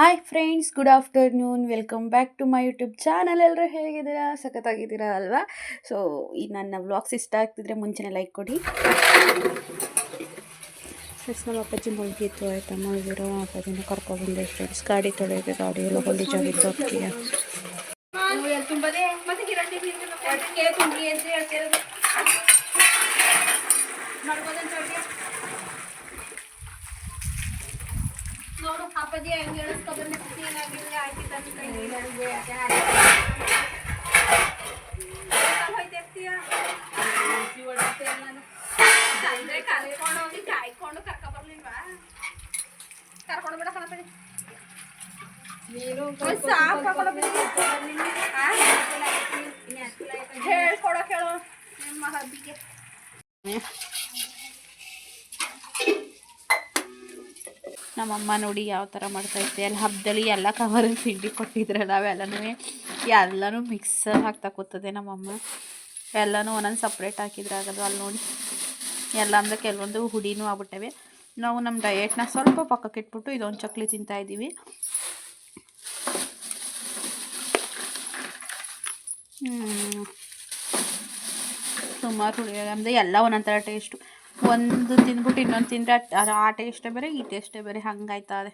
Hi friends good afternoon welcome back to my YouTube channel ಎಲ್ಲರೂ ಹೇಗಿದ್ದೀರಾ? ಸಖತ್ತಾಗಿದ್ದೀರಾ ಅಲ್ವಾ? So ಈ ನನ್ನ ವ್ಲಾಗ್ಸ್ ಇಷ್ಟ ಆಗ್ತಿದ್ರೆ ಮುಂಚೆನೇ ಲೈಕ್ ಕೊಡಿ. ಫ್ರೆಂಡ್ಸ್ ನಮ್ಮ ಅಪ್ಪಾಜಿ ಮುಳುಗಿತ್ತು ಆಯ್ತಮ್ಮ ಇದ್ದೀರೋ ಅಪ್ಪಾಜಿನ ಕರ್ಕೊಬಂದೆ ಫ್ರೆಂಡ್ಸ್ ಗಾಡಿ ತೊಳೆಯೋದು ಗಾಡಿ ಎಲ್ಲ ಗಲೀಜಾಗಿತ್ತು ಅಕ್ಕಿಯ ತುಂಬದೇ ಮತ್ತೆ ಗಿರಂಟಿ ಕೇಳಿ ತುಂಬ್ರಿ ಅಂತ ಹೇಳ್ತಿರೋದು ಮಾಡ್ಬೋದಂತ ಹೇಳಿ ನೋಡು ಅಪ್ಪಾಜಿ ಹೆಂಗೆ ಹೇಳಿಸ್ಕೊಬಂದು ಏನಾಗಿಲ್ಲ ಹಾಕಿದ್ದಂತ ಸಂಜೆ ಕರ್ಕೊಂಡು ಹೋಗಿ ಕಾಯ್ಕೊಂಡು ಕರ್ಕೊಬರ್ಲಿಲ್ವಾ ಕರ್ಕೊಂಡು ಬಿಡ ಕಣಪಡಿ ಸಾಕು ಕರ್ಕೊಂಡು ಹೇಳ್ಕೊಡೋ ಕೇಳು ನಿಮ್ಮ ಹಬ್ಬಿಗೆ ನಮ್ಮಮ್ಮ ನೋಡಿ ಯಾವ ಥರ ಮಾಡ್ತಾಯಿದ್ದೆ ಅಲ್ಲಿ ಹಬ್ಬದಲ್ಲಿ ಎಲ್ಲ ಕವರಲ್ಲಿ ತಿಂಡಿ ಕೊಟ್ಟಿದ್ರಲ್ಲ ನಾವೆಲ್ಲನೂ ಎಲ್ಲನೂ ಮಿಕ್ಸರ್ ಹಾಕ್ತಾ ಕೂತದೆ ನಮ್ಮಮ್ಮ. ಎಲ್ಲನೂ ಒಂದೊಂದು ಸಪ್ರೇಟ್ ಹಾಕಿದ್ರೆ ಆಗೋದು ಅಲ್ಲಿ ನೋಡಿ. ಎಲ್ಲ ಅಂದರೆ ಕೆಲವೊಂದು ಹುಡಿನೂ ಆಗ್ಬಿಟ್ಟವೆ. ನಾವು ನಮ್ಮ ಡಯೆಟ್ನ ಸ್ವಲ್ಪ ಪಕ್ಕಕ್ಕೆ ಇಟ್ಬಿಟ್ಟು ಇದೊಂದು ಚಕ್ಲಿ ತಿಂತಾ ಹ್ಮ್. ಸುಮಾರು ಹುಳಿ, ಅಂದರೆ ಎಲ್ಲ ಒಂದೊಂಥರ ಥರ ಟೇಸ್ಟು ಒಂದು ತಿಂದ್ಬಿಟ್ಟು ಇನ್ನೊಂದು ತಿಂದ್ರೆ ಅದು ಆ ಟೇಸ್ಟೇ ಬೇರೆ, ಈ ಟೇಸ್ಟೇ ಬೇರೆ, ಹಂಗಾಯ್ತದೆ.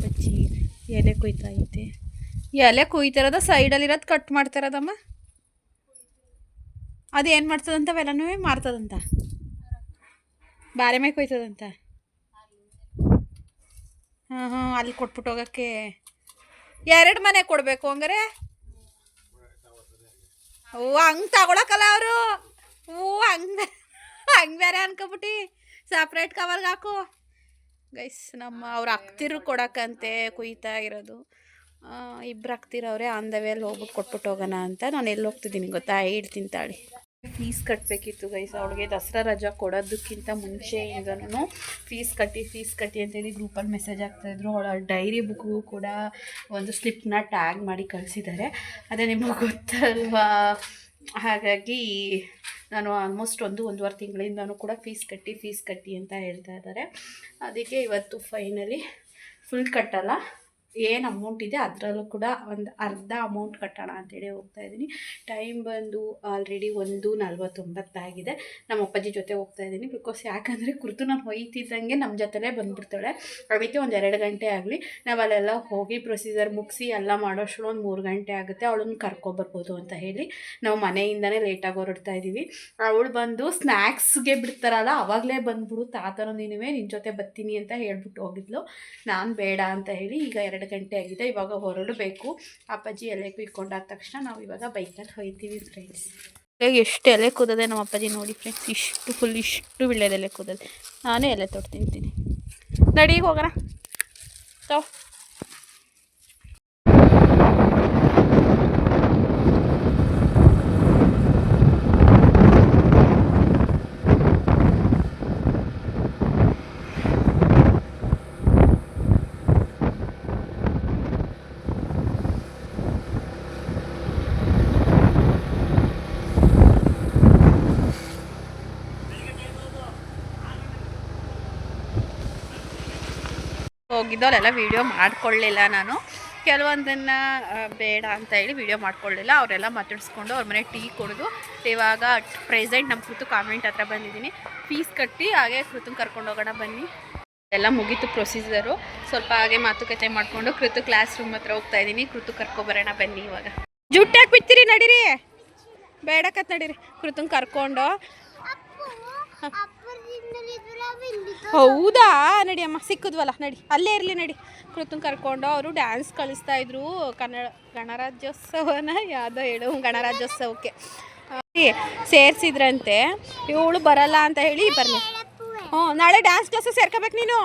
ಬಜ್ಜಿ ಎಲೆ ಕೊಯ್ತಾ ಐತೆ ಎಲೆ ಕುಯ್ತಿರೋದ ಸೈಡಲ್ಲಿರೋದು ಕಟ್ ಮಾಡ್ತಿರೋದಮ್ಮ? ಅದು ಏನು ಮಾಡ್ತದಂತ ಅವೆಲ್ಲನೂ ಮಾರ್ತದಂತ? ಬಾರೆ ಮೇಲೆ ಕೊಯ್ತದಂತ? ಹಾಂ ಹಾಂ, ಅಲ್ಲಿ ಕೊಟ್ಬಿಟ್ಟು ಹೋಗೋಕ್ಕೆ ಎರಡು ಮನೆ ಕೊಡಬೇಕು ಹಂಗಾರೆ? ಓ, ಹಂಗೆ ತಗೊಳಕಲ್ಲ ಅವರು. ಓ ಹಂಗೆ ಹಂಗೆ ಬೇರೆ ಅನ್ಕೊಬಿಟ್ಟು ಸಪ್ರೇಟ್ ಕವರ್ಗೆ ಹಾಕು ಗೈಸ್ ನಮ್ಮ ಅವ್ರು ಅಕ್ತಿರು ಕೊಡಕ್ಕಂತೆ ಕುಯ್ತಾ ಇರೋದು ಇಬ್ರು ಅಕ್ತಿರವ್ರೆ ಆನ್ ದ ವೇಲ್ ಹೋಗ್ಬಿಟ್ಟು ಕೊಟ್ಬಿಟ್ಟು ಹೋಗೋಣ ಅಂತ ನಾನು ಎಲ್ಲಿ ಹೋಗ್ತಿದ್ದೀನಿ ಗೊತ್ತಾ ಇಡ್ತೀನಿ ತಾಳಿ ಫೀಸ್ ಕಟ್ಟಬೇಕಿತ್ತು ಗೈಸ್ ಅವಳಿಗೆ ದಸರಾ ರಜಾ ಕೊಡೋದಕ್ಕಿಂತ ಮುಂಚೆಯಿಂದನೂ ಫೀಸ್ ಕಟ್ಟಿ ಫೀಸ್ ಕಟ್ಟಿ ಅಂತೇಳಿ ಗ್ರೂಪಲ್ಲಿ ಮೆಸೇಜ್ ಆಗ್ತಾಯಿದ್ರು ಅವಳ ಡೈರಿ ಬುಕ್ಕು ಕೂಡ ಒಂದು ಸ್ಲಿಪ್ನ ಟ್ಯಾಗ್ ಮಾಡಿ ಕಳಿಸಿದ್ದಾರೆ ಅದೇ ನಿಮಗೆ ಗೊತ್ತಲ್ವಾ ಹಾಗಾಗಿ ನಾನು ಆಲ್ಮೋಸ್ಟ್ ಒಂದು ಒಂದೂವರೆ ತಿಂಗಳಿಂದನೂ ಕೂಡ ಫೀಸ್ ಕಟ್ಟಿ ಫೀಸ್ ಕಟ್ಟಿ ಅಂತ ಹೇಳ್ತಾ ಇದ್ದಾರೆ. ಅದಕ್ಕೆ ಇವತ್ತು ಫೈನಲಿ ಫುಲ್ ಕಟ್ಟಲ್ಲ. ಏನು ಅಮೌಂಟ್ ಇದೆ ಅದರಲ್ಲೂ ಕೂಡ ಒಂದು ಅರ್ಧ ಅಮೌಂಟ್ ಕಟ್ಟೋಣ ಅಂತೇಳಿ ಹೋಗ್ತಾ ಇದ್ದೀನಿ. ಟೈಮ್ ಬಂದು ಆಲ್ರೆಡಿ ಒಂದು ನಲ್ವತ್ತೊಂಬತ್ತಾಗಿದೆ ನಮ್ಮ ಅಪ್ಪಾಜಿ ಜೊತೆ ಹೋಗ್ತಾ ಇದ್ದೀನಿ ಬಿಕಾಸ್ ಯಾಕಂದರೆ ಕುರ್ತು ನಾನು ಹೊಯ್ತಿದ್ದಂಗೆ ನಮ್ಮ ಜೊತೆಲೇ ಬಂದುಬಿಡ್ತಾಳೆ. ಅದಕ್ಕೆ ಒಂದು ಎರಡು ಗಂಟೆ ಆಗಲಿ. ನಾವು ಅಲ್ಲೆಲ್ಲ ಹೋಗಿ ಪ್ರೊಸೀಜರ್ ಮುಗಿಸಿ ಎಲ್ಲ ಮಾಡೋಷ್ಟು ಒಂದು ಮೂರು ಗಂಟೆ ಆಗುತ್ತೆ. ಅವಳನ್ನ ಕರ್ಕೊಬರ್ಬೋದು ಅಂತ ಹೇಳಿ ನಾವು ಮನೆಯಿಂದನೇ ಲೇಟಾಗಿ ಹೊರಡ್ತಾ ಇದ್ದೀವಿ. ಅವಳು ಬಂದು ಸ್ನ್ಯಾಕ್ಸ್ಗೆ ಬಿಡ್ತಾರಲ್ಲ, ಅವಾಗಲೇ ಬಂದ್ಬಿಡು. ತಾತನೂ ನೀನುವೇ ನಿನ್ನ ಜೊತೆ ಬರ್ತೀನಿ ಅಂತ ಹೇಳ್ಬಿಟ್ಟು ಹೋಗಿದ್ಲು. ನಾನು ಬೇಡ ಅಂತ ಹೇಳಿ ಈಗ ಎರಡು ಗಂಟೆ ಆಗಿದೆ, ಇವಾಗ ಹೊರಡಬೇಕು. ಅಪ್ಪಾಜಿ ಎಲೆ ಕುಯ್ಕೊಂಡಾದ ತಕ್ಷಣ ನಾವು ಇವಾಗ ಬೈಕಲ್ಲಿ ಹೋಯ್ತೀವಿ ಫ್ರೆಂಡ್ಸ್ ಇವಾಗ ಎಷ್ಟು ಎಲೆ ಕೂದದೆ ನಮ್ಮ ಅಪ್ಪಾಜಿ ನೋಡಿ ಫ್ರೆಂಡ್ಸ್ ಇಷ್ಟು ಫುಲ್ ಇಷ್ಟು ಬಿಳ್ಳೆದ ಎಲೆ ಕೂದದೆ. ನಾನೇ ಎಲೆ ತೊಟ್ಟು ತಿಂತೀನಿ ಹೋಗೋಣ. ತೋ. ಹೋಗಿದ್ದವರೆಲ್ಲ ವೀಡಿಯೋ ಮಾಡ್ಕೊಳ್ಳಿಲ್ಲ ನಾನು. ಕೆಲವೊಂದನ್ನು ಬೇಡ ಅಂತ ಹೇಳಿ ವೀಡಿಯೋ ಮಾಡ್ಕೊಳ್ಳಿಲ್ಲ. ಅವರೆಲ್ಲ ಮಾತಾಡಿಸ್ಕೊಂಡು ಅವ್ರ ಮನೆ ಟೀ ಕುಡಿದು ಇವಾಗ ಪ್ರೆಸೆಂಟ್ ನಮ್ಮ ಕೃತು ಕಾಮೆಂಟ್ ಹತ್ರ ಬಂದಿದ್ದೀನಿ. ಫೀಸ್ ಕಟ್ಟಿ ಹಾಗೆ ಕೃತಂಗೆ ಕರ್ಕೊಂಡು ಹೋಗೋಣ ಬನ್ನಿ. ಎಲ್ಲ ಮುಗೀತು ಪ್ರೊಸೀಜರು ಸ್ವಲ್ಪ ಹಾಗೆ ಮಾತುಕತೆ ಮಾಡಿಕೊಂಡು ಕೃತು ಕ್ಲಾಸ್ ರೂಮ್ ಹತ್ರ ಹೋಗ್ತಾ ಇದ್ದೀನಿ. ಕೃತು ಕರ್ಕೊಬರೋಣ ಬನ್ನಿ ಇವಾಗ. ಜುಟ್ಟಾಗಿ ಬಿಡ್ತೀರಿ ನಡೀರಿ. ಬೇಡಕತ್ ನಡೀರಿ. ಕೃತಂಗೆ ಕರ್ಕೊಂಡು. ಹೌದಾ? ನಡಿ ಅಮ್ಮ ಸಿಕ್ಕದ್ವಲ್ಲ ನಡಿ. ಅಲ್ಲೇ ಇರಲಿ ನಡಿ. ಕೃತಂಗ್ ಕರ್ಕೊಂಡು ಅವರು ಡ್ಯಾನ್ಸ್ ಕಳಿಸ್ತಾ ಇದ್ರು. ಕನ್ನಡ ಗಣರಾಜ್ಯೋತ್ಸವನ ಯಾವುದೋ ಹೇಳು ಗಣರಾಜ್ಯೋತ್ಸವಕ್ಕೆ. ಸೇರಿಸಿದ್ರಂತೆ. ಇವಳು ಬರಲ್ಲ ಅಂತ ಹೇಳಿ ಬರಲಿ. ಹ್ಞೂ ನಾಳೆ ಡ್ಯಾನ್ಸ್ ಕ್ಲಾಸಸ್ ಸೇರ್ಕೋಬೇಕು ನೀನು.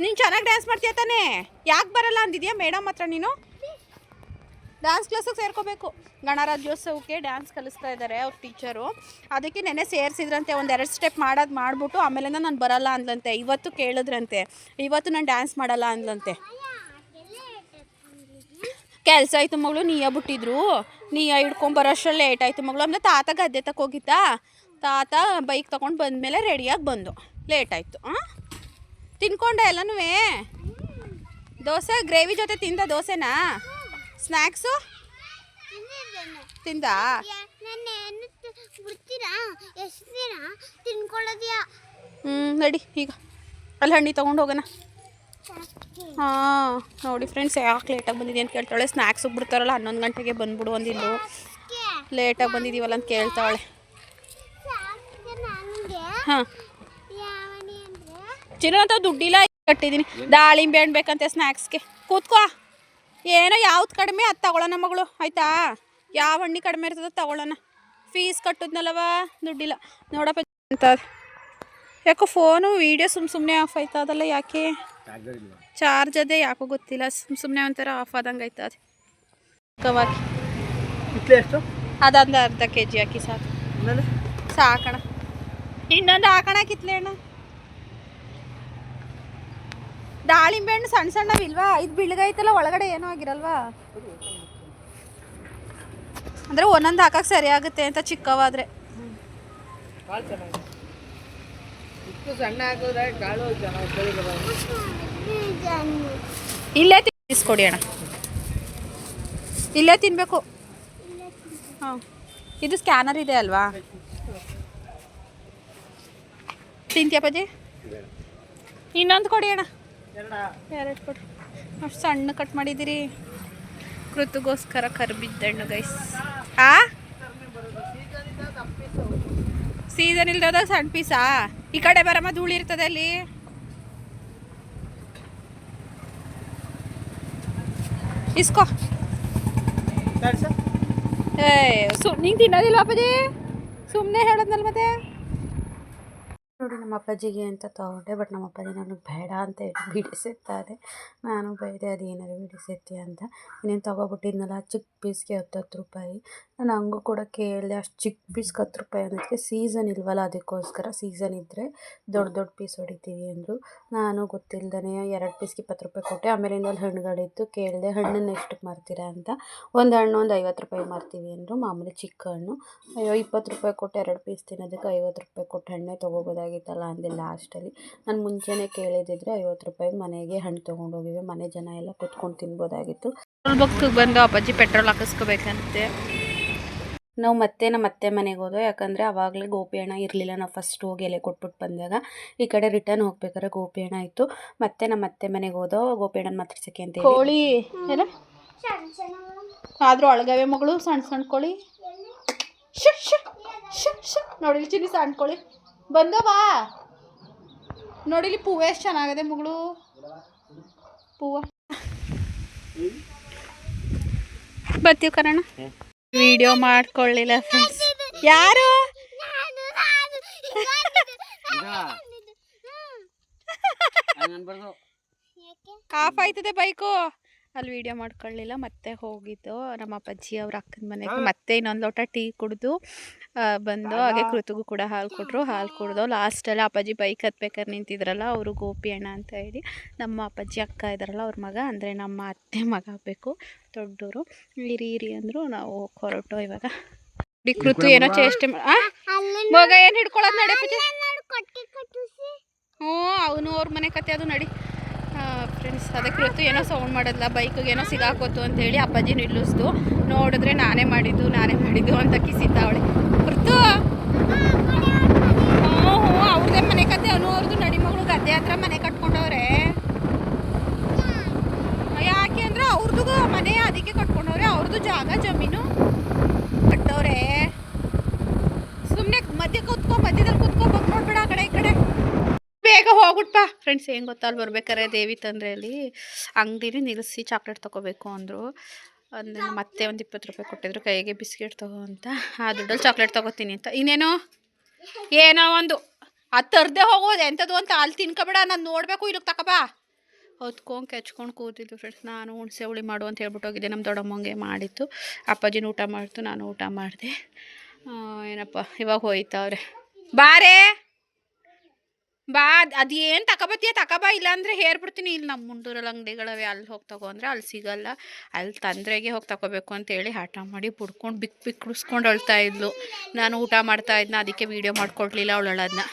ನೀನು ಚೆನ್ನಾಗಿ ಡ್ಯಾನ್ಸ್ ಮಾಡ್ತೀಯ ತಾನೇ? ಯಾಕೆ ಬರಲ್ಲ ಅಂದಿದ್ಯಾ? ಮೇಡಮ್ ಹತ್ರ ನೀನು? ಡ್ಯಾನ್ಸ್ ಕ್ಲಾಸಿಗೆ ಸೇರ್ಕೋಬೇಕು. ಗಣರಾಜ್ಯೋತ್ಸವಕ್ಕೆ ಡ್ಯಾನ್ಸ್ ಕಲಿಸ್ತಾ ಇದ್ದಾರೆ ಅವ್ರ ಟೀಚರು ಅದಕ್ಕೆ ನೆನೆ ಸೇರಿಸಿದ್ರಂತೆ, ಒಂದು ಎರಡು ಸ್ಟೆಪ್ ಮಾಡೋದು ಮಾಡಿಬಿಟ್ಟು ಆಮೇಲೆ ನಾನು ಬರಲ್ಲ ಅಂದ್ಲಂತೆ. ಇವತ್ತು ಕೇಳಿದ್ರಂತೆ. ಇವತ್ತು ನಾನು ಡ್ಯಾನ್ಸ್ ಮಾಡಲ್ಲ ಅಂದ್ಲಂತೆ. ಕೆಲಸ ಆಯಿತು ಮಗಳು, ನೀಯ ಬಿಟ್ಟಿದ್ರು. ನೀಯ ಹಿಡ್ಕೊಂಬರೋಷ್ಟ್ರಲ್ಲಿ ಲೇಟ್ ಆಯಿತು ಮಗಳು. ಅಂದರೆ ತಾತ ಗದ್ದೆ ತಕ್ಕ ತಾತ ಬೈಕ್ ತೊಗೊಂಡು ಬಂದಮೇಲೆ ರೆಡಿಯಾಗಿ ಬಂದು. ಲೇಟ್ ಆಯಿತು. ಹಾಂ ತಿನ್ಕೊಂಡೆ ಎಲ್ಲನೂ ದೋಸೆ ಗ್ರೇವಿ ಜೊತೆ ತಿಂದ ದೋಸೆನಾ? ಸ್ನ್ಯಾಕ್ಸು ತಿಂದ? ಹ್ಞೂ ನಡಿ ಈಗ. ಅಲ್ಲಿ ಹಣ್ಣಿ ತೊಗೊಂಡು ಹೋಗೋಣ. ಹಾಂ ನೋಡಿ ಫ್ರೆಂಡ್ಸ್ ಯಾಕೆ ಲೇಟಾಗಿ ಬಂದಿದೆ ಅಂತ ಕೇಳ್ತಾಳೆ. ಸ್ನಾಕ್ಸ್ ಬಿಡ್ತಾರಲ್ಲ ಹನ್ನೊಂದು ಗಂಟೆಗೆ ಬಂದ್ಬಿಡು ಅಂದಿದ್ದು. ಲೇಟಾಗಿ ಬಂದಿದ್ದೀವಲ್ಲ ಅಂತ ಕೇಳ್ತಾಳೆ. ಹಾಂ. ಚಿನ್ನ ಅಂತ ದುಡ್ಡಿಲ್ಲ ಕಟ್ಟಿದ್ದೀನಿ. ದಾಳಿಂಬೆ ಹಣ್ಣು ಬೇಕಂತೆ ಸ್ನ್ಯಾಕ್ಸ್ಗೆ ಕೂತ್ಕೋ. ಏನೋ ಯಾವ್ದು ಕಡಿಮೆ ಅದು ತಗೊಳ್ಳೋಣ ಮಗಳು ಆಯ್ತಾ? ಯಾವ ಹಣ್ಣಿ ಕಡಿಮೆ ಇರ್ತದೆ ತಗೊಳ್ಳೋಣ ಫೀಸ್ ಕಟ್ಟಿದ್ನಲ್ಲವ ದುಡ್ಡಿಲ್ಲ. ನೋಡಪ್ಪ ಅಂತ ಯಾಕೋ ಫೋನು ವೀಡಿಯೋ ಸುಮ್ಮ ಸುಮ್ಮನೆ ಆಫ್ ಆಯ್ತದಲ್ಲ ಯಾಕೆ? ಚಾರ್ಜ್ ಅದೇ ಯಾಕೋ ಗೊತ್ತಿಲ್ಲ ಸುಮ್ಮ ಸುಮ್ಮನೆ ಒಂಥರ ಆಫ್ ಆದಂಗೆ ಆಯ್ತದೆ ಕವಾಗಿ ಅದೊಂದು ಅರ್ಧ ಕೆ ಜಿ ಹಾಕಿ ಸಾಕು. ಸಾಕಣ. ಇನ್ನೊಂದು ಹಾಕೋಣ ಕಿತ್ಲೆ ಅಣ್ಣ. ದಾಳಿಂಬೆ ಹಣ್ಣು ಸಣ್ಣ ಸಣ್ಣವಿಲ್ವಾ? ಇದು ಬಿಳ್ಗೈತಲ್ಲ ಒಳಗಡೆ ಏನೂ ಆಗಿರಲ್ವಾ? ಅಂದರೆ ಒಂದೊಂದು ಹಾಕಕ್ಕೆ ಸರಿ ಆಗುತ್ತೆ ಅಂತ ಚಿಕ್ಕವಾದ್ರೆ. ಇಲ್ಲೇ ತಿನ್ನಿಸ್ಕೊಡಿ ಅಣ್ಣ. ಇಲ್ಲೇ ತಿನ್ನಬೇಕು ಹಾಂ. ಇದು ಸ್ಕ್ಯಾನರ್ ಇದೆ ಅಲ್ವಾ? ತಿಂತ್ಯಪ್ಪಾಜಿ ಇನ್ನೊಂದು ಕೊಡಿ ಅಣ್ಣ. ಎರಡು ಅಷ್ಟು ಸಣ್ಣ ಕಟ್ ಮಾಡಿದ್ದೀರಿ. ಕೃತಗೋಸ್ಕರ ಕರ್ಬಿದ್ದಣ್ಣು ಗೈಸ್ ಆ? ಸೀಸನ್ ಇಲ್ದಾಗ ಸಣ್ಣ ಪೀಸಾ ಈ ಕಡೆ ಬರಮ್ಮ ಧೂಳಿರ್ತದ ಇರ್ತದೆ ಅಲ್ಲಿ. ಇಸ್ಕೋ. ಏ ಸು ನಿಂಗೆ ತಿನ್ನೋದಿಲ್ಲ ಅಪ್ಪಾಜಿ? ಸುಮ್ಮನೆ ಹೇಳದ್ನಲ್ಲ ಮತ್ತೆ? ನೋಡಿ ನಮ್ಮ ಅಪ್ಪಾಜಿಗೆ ಅಂತ ತಗೊಂಡೆ ಬಟ್ ನಮ್ಮ ಅಪ್ಪಾಜಿ ನನಗೆ ಬೇಡ ಅಂತ ಹೇಳಿ ಬಿಡಿಸಿರ್ತಾರೆ. ನಾನು ಬೈದೆ ಅದು ಏನಾದ್ರು ಬಿಡಿಸುತ್ತೆ ಅಂತ. ಇನ್ನೇನು ತೊಗೊಬಿಟ್ಟಿದ್ನಲ್ಲ ಚಿಕ್ಕ ಪೀಸ್ಗೆ ಹತ್ತತ್ತು ರೂಪಾಯಿ. ನಾನು ಹಂಗೂ ಕೂಡ ಕೇಳಿದೆ, ಅಷ್ಟು ಚಿಕ್ಕ ಪೀಸ್ಗೆ ಹತ್ತು ರೂಪಾಯಿ ಅನ್ನೋದಕ್ಕೆ ಸೀಸನ್ ಇಲ್ವಲ್ಲ ಅದಕ್ಕೋಸ್ಕರ ಸೀಸನ್ ಇದ್ದರೆ ದೊಡ್ಡ ದೊಡ್ಡ ಪೀಸ್ ಹೊಡಿತೀವಿ ಅಂದರು. ನಾನು ಗೊತ್ತಿಲ್ಲದೇ ಎರಡು ಪೀಸ್ಗೆ ಇಪ್ಪತ್ತು ರೂಪಾಯಿ ಕೊಟ್ಟೆ, ಆಮೇಲೆ ಇನ್ನೊಂದು ಹಣ್ಣುಗಳಿತ್ತು, ಕೇಳಿದೆ ಹಣ್ಣನ್ನು ಎಷ್ಟಕ್ಕೆ ಮಾರ್ತೀರಾ ಅಂತ. ಒಂದು ಹಣ್ಣು ಒಂದು ಐವತ್ತು ರೂಪಾಯಿ ಮಾರ್ತೀವಿ ಅಂದರು, ಮಾಮೂಲಿ ಚಿಕ್ಕ ಹಣ್ಣು. ಅಯ್ಯೋ, ಇಪ್ಪತ್ತು ರೂಪಾಯಿ ಕೊಟ್ಟು ಎರಡು ಪೀಸ್ ತಿನ್ನೋದಕ್ಕೆ ಐವತ್ತು ರೂಪಾಯಿ ಕೊಟ್ಟು ಹಣ್ಣೇ ತೊಗೋಬೋದಾಗಿತ್ತಲ್ಲ ಅಂದೆ ಲಾಸ್ಟಲ್ಲಿ ನಾನು ಮುಂಚೆನೇ ಕೇಳಿದಿದ್ರೆ ಐವತ್ತು ರೂಪಾಯಿ ಮನೆಗೆ ಹಣ್ಣು ತೊಗೊಂಡೋಗಿವೆ ಮನೆ ಜನ ಎಲ್ಲ ಕುತ್ಕೊಂಡು ತಿನ್ಬೋದಾಗಿತ್ತು. ಪೆಟ್ರೋಲ್ ಬಂದು ಅಪ್ಪಾಜಿ ಪೆಟ್ರೋಲ್ ಹಾಕಿಸ್ಕೋಬೇಕಂತೆ. ನಾವು ಮತ್ತೆ ನಮ್ಮ ಅತ್ತೆ ಮನೆಗೆ ಹೋದೋ ಯಾಕಂದರೆ ಆವಾಗಲೇ ಗೋಪಿ ಹಣ ಇರಲಿಲ್ಲ. ನಾವು ಫಸ್ಟ್ ಹೋಗಿ ಎಲೆ ಕೊಟ್ಬಿಟ್ಟು ಬಂದಾಗ ಈ ಕಡೆ ರಿಟರ್ನ್ ಹೋಗ್ಬೇಕಾದ್ರೆ ಗೋಪಿ ಹಣ ಇತ್ತು. ಮತ್ತೆ ನಮ್ಮ ಅತ್ತೆ ಮನೆಗೆ ಹೋದೋ ಗೋಪಿ ಹಣ್ಣನ ಮಾತಾಡ್ಸಕ್ಕೆ ಅಂತ ಕೋಳಿ ಏನ? ಆದ್ರೂ ಅಳಗವೆ ಮಗಳು ಸಣ್ಣ ಸಣ್ಣ ಕೋಳಿ. ಶಿ ಶು ನೋಡಿ ಚಿನ್ನಿ ಸಣ್ಣ ಕೋಳಿ. ಬಂದವಾ ನೋಡಿಲಿ ಪೂವ ಎಷ್ಟು ಚೆನ್ನಾಗಿದೆ ಮಗಳು ಪೂವ ಬರ್ತೀವಿ ಕರಣ ವಿಡಿಯೋ ಮಾಡ್ಕೊಳ್ಳಿಲ್ಲ ಫ್ರೆಂಡ್ಸ್ ಯಾರು ಕಾಫ್ ಆಯ್ತದೆ ಬೈಕು ಅಲ್ಲಿ ವಿಡಿಯೋ ಮಾಡ್ಕೊಳ್ಳಿಲ್ಲ ಮತ್ತೆ ಹೋಗಿದ್ದು ನಮ್ಮ ಅಪ್ಪಾಜಿ ಅವ್ರ ಅಕ್ಕನ ಮನೆಗೆ. ಮತ್ತೆ ಇನ್ನೊಂದು ಲೋಟ ಟೀ ಕುಡಿದು ಬಂದು ಹಾಗೆ ಕೃತಿಗೂ ಕೂಡ ಹಾಲು ಕೊಟ್ಟರು ಹಾಲು ಕುಡ್ದು ಲಾಸ್ಟಲ್ಲಿ ಅಪ್ಪಾಜಿ ಬೈಕ್ ಹತ್ಬೇಕಾದ್ರೆ ನಿಂತಿದ್ರಲ್ಲ ಅವರು ಗೋಪಿ ಅಣ್ಣ ಅಂತ ಹೇಳಿ. ನಮ್ಮ ಅಪ್ಪಾಜಿ ಅಕ್ಕ ಇದ್ದಾರಲ್ಲ ಅವ್ರ ಮಗ ಅಂದರೆ ನಮ್ಮ ಅತ್ತೆ ಮಗ ಆಗಬೇಕು ದೊಡ್ಡವರು ಇರಿ ಇರಿ ಅಂದರು ನಾವು ಹೊರಟು ಇವಾಗ. ಕೃತು ಏನೋ ಚೇಷ್ಟೆ ಮಗ ಏನು ಹಿಡ್ಕೊಳ್ಳೋದು ನಡಿ ಅಪ್ಪಾಜಿ. ಹ್ಞೂ ಅವನು ಅವ್ರ ಮನೆ ಕತೆ ಅದು ನಡಿ. ಫ್ರೆಂಡ್ಸ್ ಅದಕ್ಕೆ ಋತು ಏನೋ ಸೌಂಡ್ ಮಾಡೋದಿಲ್ಲ ಬೈಕಿಗೆ ಏನೋ ಸಿಗಾಕೋತು ಅಂತೇಳಿ ಅಪ್ಪಾಜಿ ನಿಲ್ಲಿಸ್ದು ನೋಡಿದ್ರೆ ನಾನೇ ಮಾಡಿದ್ದು ನಾನೇ ಮಾಡಿದ್ದು ಅಂತ ಕಿಸಿತಾವಳೆ ಋತು ಹ್ಞೂ ಹ್ಞೂ ಅವ್ರದ್ದೇ ಮನೆ ಕತೆ ನಡಿ ಮಗಳು ಗದ್ದೆ ಹತ್ರ ಮನೆ ಕಟ್ಕೊಂಡವ್ರೆ. ಯಾಕೆ ಅಂದ್ರೆ ಅವ್ರದ್ದು ಮನೆ ಅದಕ್ಕೆ ಕಟ್ಕೊಂಡವ್ರೆ ಅವ್ರದ್ದು ಜಾಗ ಜಮೀನು ಕಟ್ಟವ್ರೆ. ಸುಮ್ಮನೆ ಮಧ್ಯ ಕೂತ್ಕೊ, ಮಧ್ಯದಲ್ಲಿ ಕೂತ್ಕೊ ಬಂದು ನೋಡ್ಬೇಡ ಆ ಕಡೆ, ಈ ಕಡೆ. ಬೇಗ ಹೋಗ್ಬಿಟ್ಪಾ ಫ್ರೆಂಡ್ಸ್ ಏನು ಗೊತ್ತಾ? ಅಲ್ಲಿ ಬರ್ಬೇಕಾರೆ ದೇವಿ ತಂದ್ರೆಯಲ್ಲಿ ಅಂಗಡಿಲಿ ನಿಲ್ಲಿಸಿ ಚಾಕ್ಲೇಟ್ ತೊಗೋಬೇಕು ಅಂದರು. ಅಂದರೆ ಮತ್ತೆ ಒಂದು ಇಪ್ಪತ್ತು ರೂಪಾಯಿ ಕೊಟ್ಟಿದ್ರು. ಕೈಗೆ ಬಿಸ್ಕೆಟ್ ತಗೋ ಅಂತ. ಆ ದುಡ್ಡಲ್ಲಿ ಚಾಕ್ಲೇಟ್ ತೊಗೋತೀನಿ ಅಂತ. ಇನ್ನೇನೋ? ಏನೋ ಒಂದು. ಅದು ತರದೆ ಹೋಗೋದು. ಎಂಥದ್ದು ಅಂತ ಅಲ್ಲಿ ತಿನ್ಕೊಬೇಡ. ನಾನು ನೋಡಬೇಕು ಇಲ್ಲಿಗೆ ತಗೋಬಾ ಹೊತ್ಕೊಂಡು ಕೆಚ್ಕೊಂಡು ಕೂತಿದ್ದು ಫ್ರೆಂಡ್ಸ್ ನಾನು ಹುಣಸೆ ಹುಳಿ ಮಾಡು ಅಂತ ಹೇಳ್ಬಿಟ್ಟು ಹೋಗಿದ್ದೆ. ನಮ್ಮ ದೊಡ್ಡಮ್ಮಂಗೆ ಮಾಡಿತ್ತು. ಅಪ್ಪಾಜಿನ ಊಟ ಮಾಡ್ತು. ನಾನು ಊಟ ಮಾಡಿದೆ. ಏನಪ್ಪ? ಇವಾಗ ಹೋಯ್ತವ್ರೆ ಬಾರೇ! ಬಾ, ಅದೇನು ತಗೋಬತ್ತೀಯ ತಗೋಬಾ ಇಲ್ಲಾಂದರೆ ಹೇರ್ಬಿಡ್ತೀನಿ ಇಲ್ಲಿ ನಮ್ಮ ಮುಂಡೂರಲ್ಲಿ ಅಂಗಡಿಗಳವೆ, ಅಲ್ಲಿ ಹೋಗಿ ತಗೋ ಅಂದರೆ ಅಲ್ಲಿ ಸಿಗಲ್ಲ. ಅಲ್ಲಿ ತಂದ್ರೆಗೆ ಹೋಗಿ ತಗೋಬೇಕು ಅಂತೇಳಿ ಹಠ ಮಾಡಿ ಬಿಡ್ಕೊಂಡು ಬಿಕ್ ಬಿಕ್ಕಿಸ್ಕೊಂಡು ಅಳ್ತಾ ಇದ್ಲು. ನಾನು ಊಟ ಮಾಡ್ತಾ ಇದ್ನ, ಅದಕ್ಕೆ ವೀಡಿಯೋ ಮಾಡ್ಕೊಡ್ಲಿಲ್ಲ ಅವಳು ಅಳೋದನ್ನ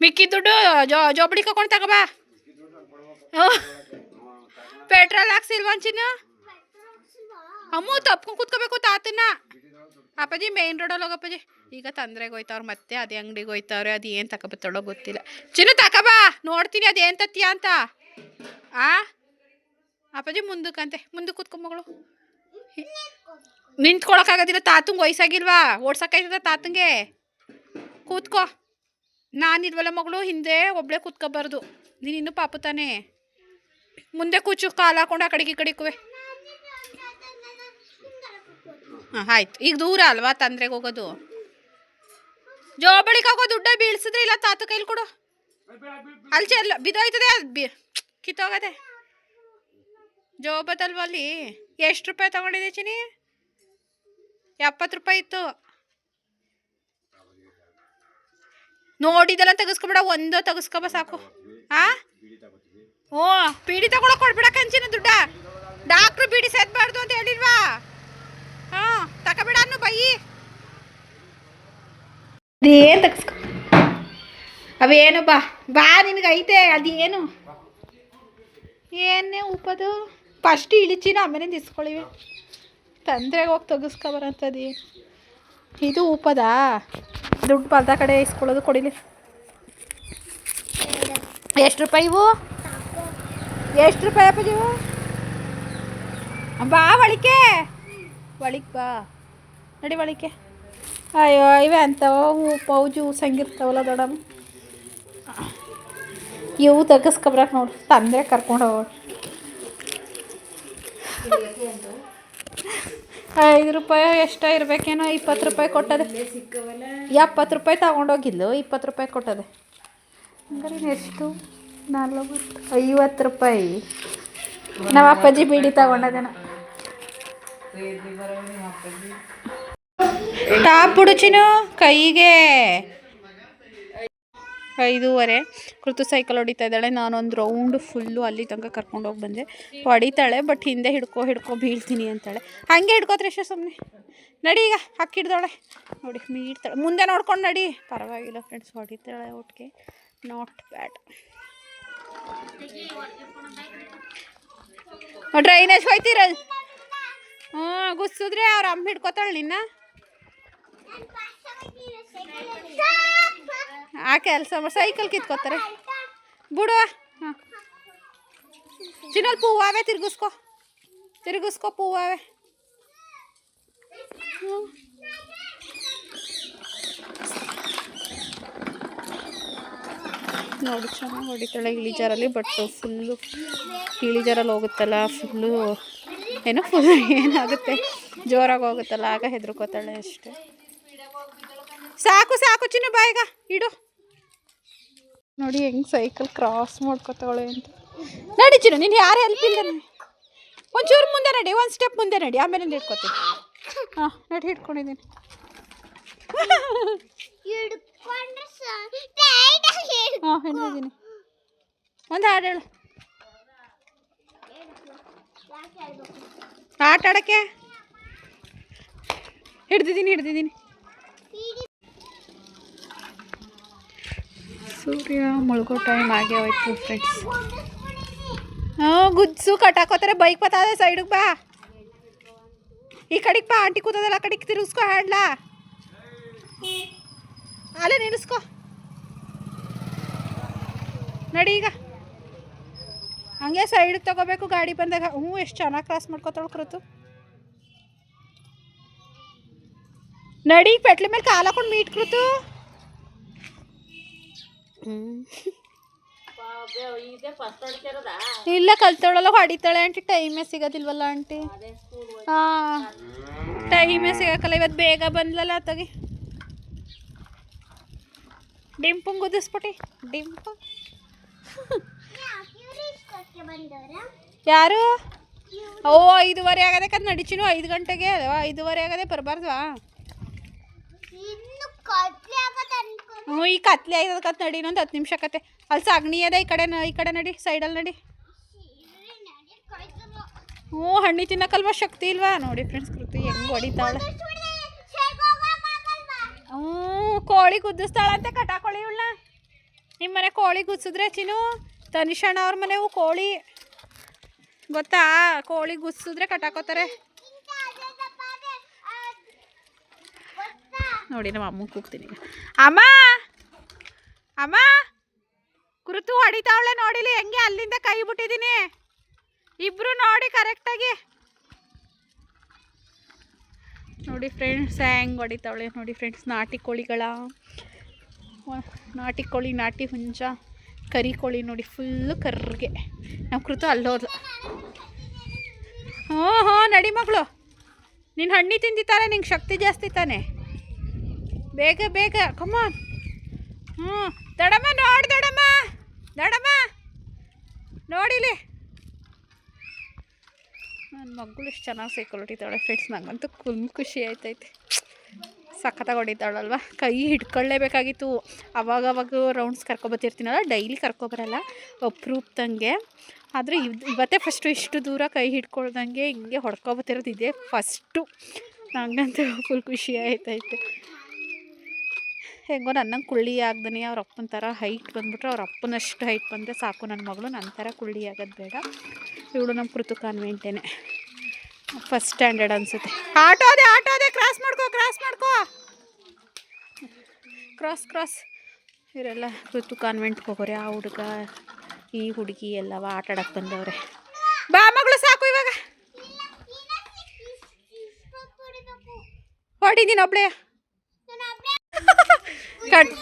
ಮಿಕ್ಕಿ ದುಡ್ಡು, ಜೋ, ಜೋಬಳಿ ಕಕೊಂಡು ತಗೋಬಾ. ಪೆಟ್ರೋಲ್ ಹಾಕ್ಸಿಲ್ವಾ ಚಿನ್ನು ಅಮ್ಮ ತಪ್ಕೊಂಡು ಕುತ್ಕೋಬೇಕು ತಾತನ ಅಪ್ಪಾಜಿ ಮೇನ್ ರೋಡಲ್ಲಿ ಹೋಗಪ್ಪಾಜಿ ಈಗ ತಂದ್ರೆಗೆ ಹೋಯ್ತವ್ರು ಮತ್ತೆ ಅದೇ ಅಂಗಡಿಗೆ ಹೋಯ್ತವ್ರೆ, ಅದು ಏನು ತಗೊಬತ್ತಳೋ ಗೊತ್ತಿಲ್ಲ. ಚಿನ್ನು ತಗೋಬಾ ನೋಡ್ತೀನಿ, ಅದು ಏನು ತತ್ತೀಯ ಅಂತ. ಆ? ಅಪ್ಪಾಜಿ, ಮುಂದಕ್ಕಂತೆ. ಮುಂದಕ್ಕೆ ಕುತ್ಕೊಂಬಗಳು ನಿಂತ್ಕೊಳಕ್ಕಾಗೋದಿಲ್ಲ, ತಾತಂಗೆ ವಯಸ್ಸಾಗಿಲ್ವಾ? ಓಡ್ಸಕ್ಕಾಯ್ತದ ತಾತಂಗೆ? ಕೂತ್ಕೋ. ನಾನಿಲ್ವಲ್ಲ ಮಗಳು, ಹಿಂದೆ ಒಬ್ಳೆ ಕೂತ್ಕೋಬಾರ್ದು. ನೀನು ಇನ್ನೂ ಪಾಪು ತಾನೇ. ಮುಂದೆ ಕೂಚು, ಕಾಲು ಹಾಕೊಂಡು ಆ ಕಡೆಗೆ ಈ ಕಡೆಗೆ ಹಾಂ, ಆಯ್ತು. ಈಗ ದೂರ ಅಲ್ವಾ ತಂದ್ರೆಗೆ ಹೋಗೋದು? ಜೋಬಳಿಗೆ ಹೋಗೋ ದುಡ್ಡ ಬೀಳ್ಸಿದ್ರೆ ಇಲ್ಲ ತಾತ ಕೈಲಿ ಕೊಡು. ಅಲ್ಲಿ ಚೆಲ್ಲ ಬಿದೋಯ್ತದೆ ಅದು ಬಿ ಕಿತ್ತೋಗದೆ. ಜೋಬದಲ್ವ ಅಲ್ಲಿ? ಎಷ್ಟು ರೂಪಾಯಿ ತಗೊಂಡಿದ್ದೆ ಚಿನಿ ಎಪ್ಪತ್ತು ರೂಪಾಯಿ ಇತ್ತು. ನೋಡಿದೆಲ್ಲ ತೆಗಿಸ್ಕೊಬೇಡ, ಒಂದೋ ತೆಗಿಸ್ಕೊಬ ಸಾಕು. ಆ? ಓ, ಪೀಡಿ ತಗೊಳಕ್ ಕೊಡ್ಬೇಡ ಕಂಚಿನ ದುಡ್ಡ. ಡಾಕ್ಟ್ರು ಬೀಡಿ ಸೇದ್ಬಾರ್ದು ಅಂತ ಹೇಳಿಲ್ವಾ? ಹಾ ತಕಬೇಡ ಅನ್ನು ಬೈಯಿ ಅದೇನು ತಗಸ್ಕೊ? ಅವೇನು ಬಾ ಬಾ ನಿನಗೈತೆ, ಅದೇನು? ಏನೇ ಉಪ್ಪದು? ಫಸ್ಟ್ ಇಳಿಚಿನ ಆಮೇಲೆ ಇಸ್ಕೊಳ್ಳಿವಿ ತಂದ್ರೆಗೆ ಹೋಗಿ ತೆಗಿಸ್ಕೊಬರಂಥದ್ದು ಇದು ಉಪ್ಪದಾ? ದುಡ್ಡು ಬಲ್ದ ಕಡೆ ಇಸ್ಕೊಳ್ಳೋದು ಕೊಡಿಲಿ. ಎಷ್ಟು ರೂಪಾಯಿ ಇವು? ಎಷ್ಟು ರೂಪಾಯಿ ಅಪ್ಪ ಇವು? ಬಾ ಒಳಿಕೆ ಒಳಿಕ್ ಬಾ. ನಡಿ ಒಳಿಕೆ ಅಯ್ಯೋ, ಇವೆ ಅಂತವ ಹೂ ಪೌಜು ಸಂಗಿರ್ತಾವಲ್ಲ ದೊಡಮ್ಮ ಇವು ತಗಸ್ಕೊಬ್ರಕ್ಕೆ ನೋಡು. ತಂದೆ ಕರ್ಕೊಂಡು ಹೋಗೋಣ ಐದು ರೂಪಾಯಿ ಎಷ್ಟೋ ಇರ್ಬೇಕೇನೋ, ಇಪ್ಪತ್ತು ರೂಪಾಯಿ ಕೊಟ್ಟದೆ. ಎಪ್ಪತ್ತು ರೂಪಾಯಿ ತಗೊಂಡೋಗಿದ್ಲು, ಇಪ್ಪತ್ತು ರೂಪಾಯಿ ಕೊಟ್ಟದೆ. ಹಂಗಾರೆ ಎಷ್ಟು? ನಲ್ವತ್ತು, ಐವತ್ತು ರೂಪಾಯಿ. ನಮ್ಮ ಅಪ್ಪಾಜಿ ಬೀಡಿ ತಗೊಂಡದೇನ. ಟಾಪ್ ಹುಡುಚಿನು ಕೈಗೆ. ಐದೂವರೆ. ಕೃತು ಸೈಕಲ್ ಹೊಡಿತಾ ಇದ್ದಾಳೆ. ನಾನೊಂದು ರೌಂಡ್ ಫುಲ್ಲು ಅಲ್ಲಿ ತನಕ ಕರ್ಕೊಂಡು ಹೋಗಿ ಬಂದೆ. ಹೊಡಿತಾಳೆ ಬಟ್ ಹಿಂದೆ ಹಿಡ್ಕೊ ಹಿಡ್ಕೊ ಬೀಳ್ತೀನಿ ಅಂತಾಳೆ. ಹಾಗೆ ಹಿಡ್ಕೋತ್ರಿ ಎಷ್ಟು ಸುಮ್ಮನೆ ನಡಿ ಈಗ ಹಾಕಿಡ್ದಾಳೆ ನೋಡಿ ಮೀಡ್ತಾಳೆ ಮುಂದೆ ನೋಡ್ಕೊಂಡು ನಡಿ. ಪರವಾಗಿಲ್ಲ ಫ್ರೆಂಡ್ಸ್ ಹೊಡಿತಾಳೆ ಒಟ್ಟಿಗೆ ನಾಟ್ ಬ್ಯಾಡ್ ಡ್ರೈನೇಜ್ ಹೋಯ್ತೀರ? ಹ್ಞೂ, ಗುಸ್ಸಿದ್ರೆ ಅವ್ರ ಅಮ್ಮ ಹಿಡ್ಕೊತಾಳೆ ನಿನ್ನ? ಆ ಕೆಲಸ ಸೈಕಲ್ ಕಿತ್ಕೋತಾರೆ. ಬಿಡುವ ಹಾಂ ಚಿನ್ನಲ್ ಪೂವಾವೆ ತಿರುಗಿಸ್ಕೊ. ತಿರುಗಿಸ್ಕೊ ಪೂವಾವೆ. ನೋಡಿ, ಚೆನ್ನಾಗಿ ಹೊಡಿತಾಳೆ, ಇಳಿಜಾರಲ್ಲಿ ಬಟ್ ಫುಲ್ಲು ಇಳಿಜಾರಲ್ಲಿ ಹೋಗುತ್ತಲ್ಲ ಫುಲ್ಲು ಏನೋ ಫುಲ್ ಏನಾಗುತ್ತೆ. ಜೋರಾಗಿ ಹೋಗುತ್ತಲ್ಲ ಆಗ ಹೆದರ್ಕೋತಾಳೆ ಅಷ್ಟೇ. ಸಾಕು ಸಾಕು ಚಿನ್ನ ಬಾಯಿಗ ಇಡು. ನೋಡಿ ಹೆಂಗ್ ಸೈಕಲ್ ಕ್ರಾಸ್ ಮಾಡ್ಕೋತಾಳೆ ಅಂತ. ನಡಿ ಚಿನ್ನು ನೀನು ಯಾರು ಹೆಲ್ಪ್ ಇಲ್ಲ ಒಂಚೂರು ಮುಂದೆ ನಡಿ ಒಂದು ಸ್ಟೆಪ್ ಮುಂದೆ ನಡಿ ಆಮೇಲೆ ಹಿಡ್ಕೋತೀನಿ. ಹಾಂ ನಡಿ ಹಿಡ್ಕೊಂಡಿದ್ದೀನಿ. ಹಾಂ ಹಿಡಿದಿದ್ದೀನಿ ಒಂದು ಹಾಡು ಹೇಳು? ಆಟ ಆಡೋಕ್ಕೆ? ಹಿಡ್ದಿದ್ದೀನಿ ಹಿಡ್ದಿದ್ದೀನಿ. ಹಿಡಿ. ಸೂರ್ಯ ಮುಳುಗೋ ಟೈಮ್ ಆಗೇ ಹೋಯ್ತು ಫ್ರೆಂಡ್ಸ್ ಹಾಂ ಹಾಂ ಗುಜ್ಸು ಕಟ್ಟಾಕೋತಾರೆ ಬೈಕ್ ಬತ್ತದೆ ಸೈಡಿಗೆ ಬಾ. ಈ ಕಡೆಗೆ ಬಾ, ಆಂಟಿ ಕೂತದಲ್ಲ, ಆ ಕಡೆಗೆ ತಿರುಗಿಸ್ಕೊ ಹ್ಯಾಂಡ್ಲಾ ಅಲ್ಲೇ ನಿಲ್ಲಿಸ್ಕೊ. ನಡಿ ಈಗ. ಹಂಗೆ ಸೈಡ್ ತಗೋಬೇಕು, ಗಾಡಿ ಬಂದಾಗ ಹ್ಞೂ ಎಷ್ಟು ಚೆನ್ನಾಗಿ ಕ್ರಾಸ್ ಮಾಡ್ಕೊತಾಳು ಕೃತು. ನಡಿ, ಪೆಟ್ಲಿ ಮೇಲೆ ಕಾಲು ಹಾಕೊಂಡು ಮೀಟ್ ಕೃತು. ಇಲ್ಲ, ಕಲ್ತವಳಲ್ಲ, ಹೊಡಿತಾಳೆ ಆಂಟಿ ಟೈಮೇ ಸಿಗೋದಿಲ್ವಲ್ಲ ಆಂಟಿ. ಹಾಂ ಟೈಮೇ ಸಿಗಕ್ಕಲ್ಲ ಇವತ್ತು ಬೇಗ ಬಂದ್ಲಲ್ಲ ತಗಿ ಡಿಂಪು ಗುದಿಸ್ಬಿಟ್ಟಿ ಡಿಂಪು ಯಾಕೆ ಇವ್ರು ಇಷ್ಟೊತ್ತಿಗೆ ಬಂದವ್ರಾ? ಯಾರು? ಓ ಐದುವರೆ ಆಗದೆ ಕದ್ ನಡಿಚಿನು ಐದು ಗಂಟೆಗೆ ಅಲ್ವಾ? ಐದುವರೆ ಆಗದೆ ಬರಬಾರ್ದವಾ? ಹ್ಞೂ ಈ ಕತ್ಲೆ ಆಗದ ಕತ್ ನಡಿ ಇನ್ನೊಂದು ಹತ್ತು ನಿಮಿಷ ಕತೆ. ಅಲ್ಲಿ ಸಗಣಿ ಅದ ಈ ಕಡೆ ಈ ಕಡೆ ನಡಿ ಸೈಡಲ್ಲಿ ನಡಿ. ಹ್ಞೂ ಹಣ್ಣಿ ತಿನ್ನಕ್ಕಲ್ವಾ ಶಕ್ತಿ ಇಲ್ವಾ? ನೋಡಿ ಫ್ರೆಂಡ್ಸ್ ಕೃತಿ ಹೆಂಗೆ ಹೊಡಿತಾಳೆ? ಹ್ಞೂ ಕೋಳಿ ಕುದಿಸ್ತಾಳಂತೆ ಕಟಾಕೊಳ್ಳಿ ಇವಳನ್ನ ನಿಮ್ಮ ಮನೆ ಕೋಳಿ ಕುದಿಸಿದ್ರೆ ಚಿನ್ನು? ತನಿಷಣ್ಣ ಅವ್ರ ಮನೆವು ಕೋಳಿ, ಗೊತ್ತಾ? ಕೋಳಿ ಗುಸ್ಸಿದ್ರೆ ಕಟ್ಟಾಕೋತಾರೆ. ನೋಡಿ ನಮ್ಮ ಅಮ್ಮ ಕೂಗ್ತೀನಿ ಅಮ್ಮ! ಅಮ್ಮ! ಕುರುತು ಹೊಡಿತಾವಳೆ ನೋಡಿಲಿ, ಹೆಂಗೆ ಅಲ್ಲಿಂದ ಕೈ ಬಿಟ್ಟಿದ್ದೀನಿ ಇಬ್ರು ನೋಡಿ ಕರೆಕ್ಟಾಗಿ. ನೋಡಿ ಫ್ರೆಂಡ್ಸ್, ಹೆಂಗೆ ಹೊಡಿತಾವಳೆ. ನೋಡಿ ಫ್ರೆಂಡ್ಸ್, ನಾಟಿ ಕೋಳಿಗಳ, ನಾಟಿ ಕೋಳಿ, ನಾಟಿ ಹುಂಜ ಕರಿ ಕೋಳಿ ನೋಡಿ ಫುಲ್ಲು ಕರ್ಗೆ. ನಾವು ಕೃತು ಅಲ್ಲೋದ್ಲು. ಹ್ಞೂ ಹ್ಞೂ ನಡಿ ಮಗಳು. ನೀನು ಹಣ್ಣಿ ತಿಂದಿತಾರೆ ನಿಂಗೆ ಶಕ್ತಿ ಜಾಸ್ತಿ ತಾನೆ. ಬೇಗ ಬೇಗ ಕಮ್ಮ ಹ್ಞೂ ದಡಮ್ಮ, ನೋಡಿ ದಡಮ್ಮ. ದಡಮ್ಮ, ನೋಡಿಲಿ. ನನ್ನ ಮಗಳು ಎಷ್ಟು ಚೆನ್ನಾಗಿ ಸೈಕಲ್ ಹೊಡಿತಾಳೆ ಫ್ರೆಂಡ್ಸ್ ನಂಗಂತೂ ಫುಲ್ ಖುಷಿ ಆಯ್ತೈತೆ. ಸಖತ್ತಾಗಿ ಹೊಡಿತಾಳಲ್ವ ಕೈ ಹಿಡ್ಕೊಳ್ಳೇಬೇಕಾಗಿತ್ತು. ಅವಾಗವಾಗ ಅವಾಗ ರೌಂಡ್ಸ್ ಕರ್ಕೊಬತ್ತಿರ್ತೀನಲ್ಲ ಡೈಲಿ ಕರ್ಕೊಬರಲ್ಲ ಅಪ್ರೂಪ್ದಂಗೆ ಆದರೆ ಇವ್, ಇವತ್ತೇ ಫಸ್ಟು ಇಷ್ಟು ದೂರ ಕೈ ಹಿಡ್ಕೊಳ್ದಂಗೆ ಹಿಂಗೆ ಹೊಡ್ಕೊಬತ್ತಿರೋದು ಇದೇ ಫಸ್ಟು ನನಗಂತೂ ಫುಲ್ ಖುಷಿ ಆಯ್ತಾಯಿತ್ತು ಹೆಂಗೋ ನನ್ನಂಗೆ ಕುಳ್ಳಿ ಆಗ್ದೇ ಅವ್ರ ಅಪ್ಪನ ಥರ ಹೈಟ್ ಬಂದ್ಬಿಟ್ರೆ ಅವ್ರ ಅಪ್ಪನಷ್ಟು ಹೈಟ್ ಬಂದರೆ ಸಾಕು. ನನ್ನ ಮಗಳು ನನ್ನ ಥರ ಕುಳ್ಳಿ ಆಗೋದು ಬೇಡ. ಇವಳು ನಮ್ಮ ಕೃತು ಕಾನ್ವೆಂಟೇನೆ ಫಸ್ಟ್ ಸ್ಟ್ಯಾಂಡರ್ಡ್ ಅನಿಸುತ್ತೆ. ಆಟೋ ಅದೇ ಆಟೋ ಅದೇ ಕ್ರಾಸ್ ಮಾಡ್ಕೋ ಕ್ರಾಸ್ ಮಾಡ್ಕೋ. ಕ್ರಾಸ್ ಕ್ರಾಸ್ ಇವರೆಲ್ಲ ಕೃತು ಕಾನ್ವೆಂಟ್ಗೆ ಹೋಗೋರೆ ಆ ಹುಡುಗ ಈ ಹುಡುಗಿ ಎಲ್ಲವ ಆಟ ಆಡಕ್ಕೆ ಬಂದವ್ರೆ. ಬಾ ಮಗಳು ಸಾಕು ಇವಾಗ. ಹೊಡಿದೀನಿ ಒಬ್ಳೆ. ಕಟ್.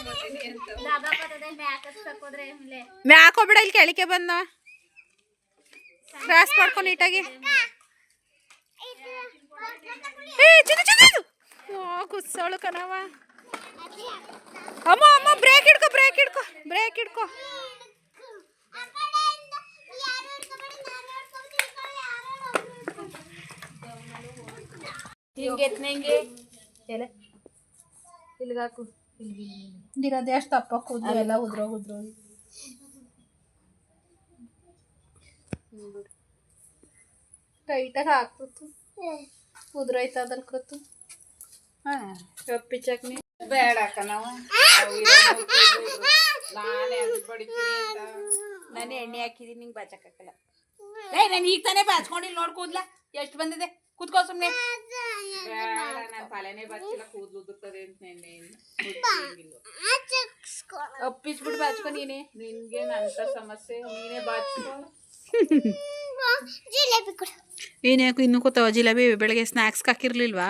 ಮ್ಯಾಕ್ ಹೋಗ್ಬಿಡ ಇಲ್ಲಿ ಕೆಳಕ್ಕೆ ಬಂದ ಕ್ರಾಸ್ ಮಾಡ್ಕೊ ನೀಟಾಗಿ. ಏ ಚಿನ್ನು ಚಿನ್ನು ಓ ಕುಸ್ಸೋಳು ಕಣವ ಅಮ್ಮ ಅಮ್ಮ ಬ್ರೇಕ್ ಹಿಡ್ಕೊ ಬ್ರೇಕ್ ಹಿಡ್ಕೊ ಬ್ರೇಕ್ ಹಿಡ್ಕೊ. ಹಿಂಗೆ ಎತ್ನೆ ಹಿಂಗೆ. ಎಲೆ. ಇಲ್ಲಿಗೆ ಹಾಕು. ಇರೋದೇ ಅಷ್ಟು ತಪ್ಪ ಕೂದಲು ಎಲ್ಲ ಉದ್ರೋ ಉದ್ರೋ. ಟೈಟಾಗಿ ಹಾಕ್ಬಿಟ್ಟು. ಉದ್ರೋಯ್ತದಲ್ಲಿ ಕೂತು. ಹಾಂ. ಕಪ್ಪಿ ಚಟ್ನಿ. ಬೇಡ ಕಣವ ನಾನೇ ಅದು ಬಡಿತೀನಿ ಅಂತ. ನಾನು ಎಣ್ಣೆ ಹಾಕಿದೀನಿ ನಿಂಗೆ ಬಾಚಕ್ಕಾಗಲ್ಲ ಏ ನಾನು ಈಗ ತಾನೇ ಬಾಚ್ಕೊಂಡಿಲ್ಲ ನೋಡ್ ಕೂದ್ಲ. ಎಷ್ಟು ಬಂದಿದೆ? ಕೂತ್ಕೋ ಸುಮ್ಮನೆ ಬೇಡ ನಾನು ತಲೆನೇ ಬಾಚಿಲ್ಲ ಕೂದ್ಲು ಉದುರ್ತದೆ ಅಂತ ನೆನ್ನೆ ಅಪ್ಪಿಸ್ಬಿಟ್ಟು ಬಾಚ್ಕೊ ನೀನೆ. ನಿನ್ಗೆ ಅಂತ ಸಮಸ್ಯೆ? ನೀನೇ ಬಾಚ್ಕೊ. ಜಿಲೇಬಿ ಕೊಡು. ಏನ್ಯಾಕು ಇನ್ನೂ ಕೂತಾವ ಜಿಲೇಬಿ ಬೆಳಗ್ಗೆ ಸ್ನಾಕ್ಸ್ ಹಾಕಿರ್ಲಿಲ್ವಾ?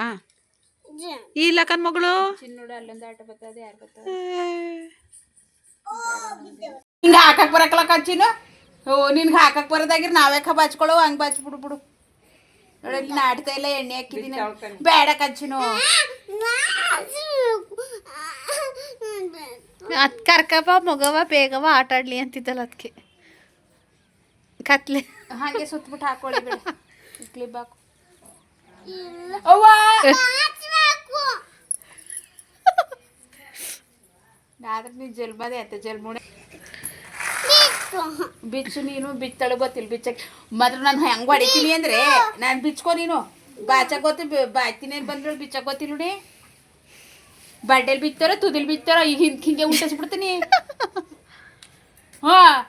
ಇಲ್ಲ. ಕನ್ ಮಗಳು. ಹಿಂಗ ಅಲ್ಲೊಂದು ಆಟ ಬರ್ತದೆ ಯಾರು ಬರ್ತದೆ ಹಿಂಗೆ ಹಾಕಕ್ ಬರಕಲ್ಲ ಕಚ್ಚಿನ ಓ ನಿನ್ಗೆ ಹಾಕಕ್ ಬರೋದಾಗಿರ್ ನಾವ್ಯಾಕ ಬಾಚ್ಕೊಳ್ಳೋ ಹಂಗೆ ಬಾಚ್ ಬಿಡು ಬಿಡು. ನಾಡ್ತಾ ಇಲ್ಲ ಎಣ್ಣೆ ಹಾಕಿದೀನಿ. ಬೇಡ ಕಚ್ಚಿನು ಅದ್ ಕರ್ಕವ ಮಗವ ಬೇಗವ ಆಟಾಡ್ಲಿ ಅಂತಿದ್ದಲ್ಲ ಅದಕ್ಕೆ ಕತ್ಲೆ. ಹಾಗೆ ಸುತ್ತಬಿಟ್ಟು ಹಾಕೊಳ್ಳಿ ಬೇಡ. ಕ್ಲಿಪ್ ಹಾಕು ಅವ್ವ ಆದ್ರೆ ನೀನು ಜಲ್ಬದೆ ಆಯ್ತು ಜಲ್ಮುಣೆ ಬಿಚ್ಚು. ನೀನು ಬಿತ್ತಳು ಗೊತ್ತಿಲ್ಲ ಬಿಚ್ಚಕ್ಕೆ. ಮಾತ್ರ ನಾನು ಹೆಂಗೆ ಹೊಡಿತೀನಿ ಅಂದ್ರೆ ನಾನು ಬಿಚ್ಕೋ ನೀನು. ಬಾಚಕ್ ಗೊತ್ತಿ ಬಾಯ್ತೀನಿ ಬಂದ್ರು ಬಿಚ್ಚಕ್ ಗೊತ್ತಿಲ್ಲ ನೋಡಿ. ಬಡ್ಡೆಲ್ ಬಿತ್ತಾರ ತುದಿಲ್ ಬಿತ್ತಾರೋ ಈಗ ಹಿಂದ್ ಹಿಂಗೆ ಉಂಟಿಸ್ಬಿಡ್ತೀನಿ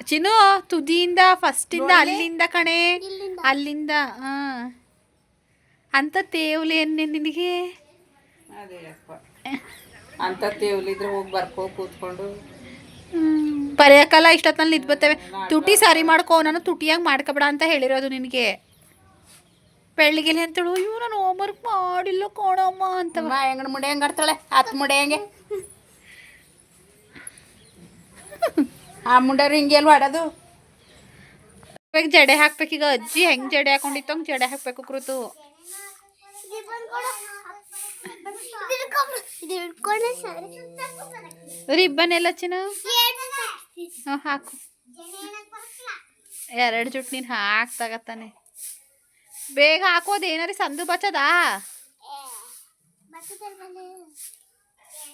ಚಿನ್ನು ತುದಿಯಿಂದ ಫಸ್ಟಿಂದ ಅಲ್ಲಿಂದ ಕಣೆ. ಅಲ್ಲಿಂದ ಹಾ. ಅಂತ ತೇವ್ಲಿ ಏನ್ ನಿನಗೆ? ಅದೇ ಅಪ್ಪ. ಅಂತ ತೇವ್ಲಿದ್ರೆ ಹೋಗಿ ಬರ್ಕೋ ಕೂತ್ಕೊಂಡು. ಬರೆಯೋಕ್ಕಲ್ಲ ಇಷ್ಟೊತ್ತಲ್ಲಿ ನಿಂತು ಬರ್ತವೆ. ತುಟಿ ಸರಿ ಮಾಡ್ಕೋ ನಾನು ತುಟಿಯಾಗಿ ಮಾಡ್ಕೊಬೇಡ ಅಂತ ಹೇಳಿರೋದು ನಿನಗೆ. ಬೆಳ್ಳಿಗೆಲಿ ಅಂತೇಳು ಇವ್ರು ನಾನು ಹೋಮ್ವರ್ಕ್ ಮಾಡಿಲ್ಲ ಕೋಣಮ್ಮ ಅಂತ. ಹೆಂಗಣ ಮುಡೆ ಹೆಂಗೆ ಆಡ್ತಾಳೆ? ಹತ್ತು ಮುಡೆ ಹೆಂಗೆ? ಆ ಮುಂಡರು ಹಿಂಗೆ ಎಲ್ಲಿ ಆಡೋದು? ಇವಾಗ ಜಡೆ ಹಾಕ್ಬೇಕೀಗ ಅಜ್ಜಿ ಹೆಂಗೆ ಜಡೆ ಹಾಕೊಂಡಿತ್ತು ಹಂಗೆ ಜಡೆ ಹಾಕ್ಬೇಕು ಕೃತು. ರಿಬ್ಬನ್ ಎಲ್ಲ ಚಿನ್ನ? ಹಾಂ, ಹಾಕು. ಎರಡು ಜುಟ್ಟು ನೀನು ಹಾಕ್ತಾಗತ್ತಾನೆ. ಬೇಗ ಹಾಕೋದು ಏನಾರೀ ಸಂದು ಬಚ್ಚದಾ?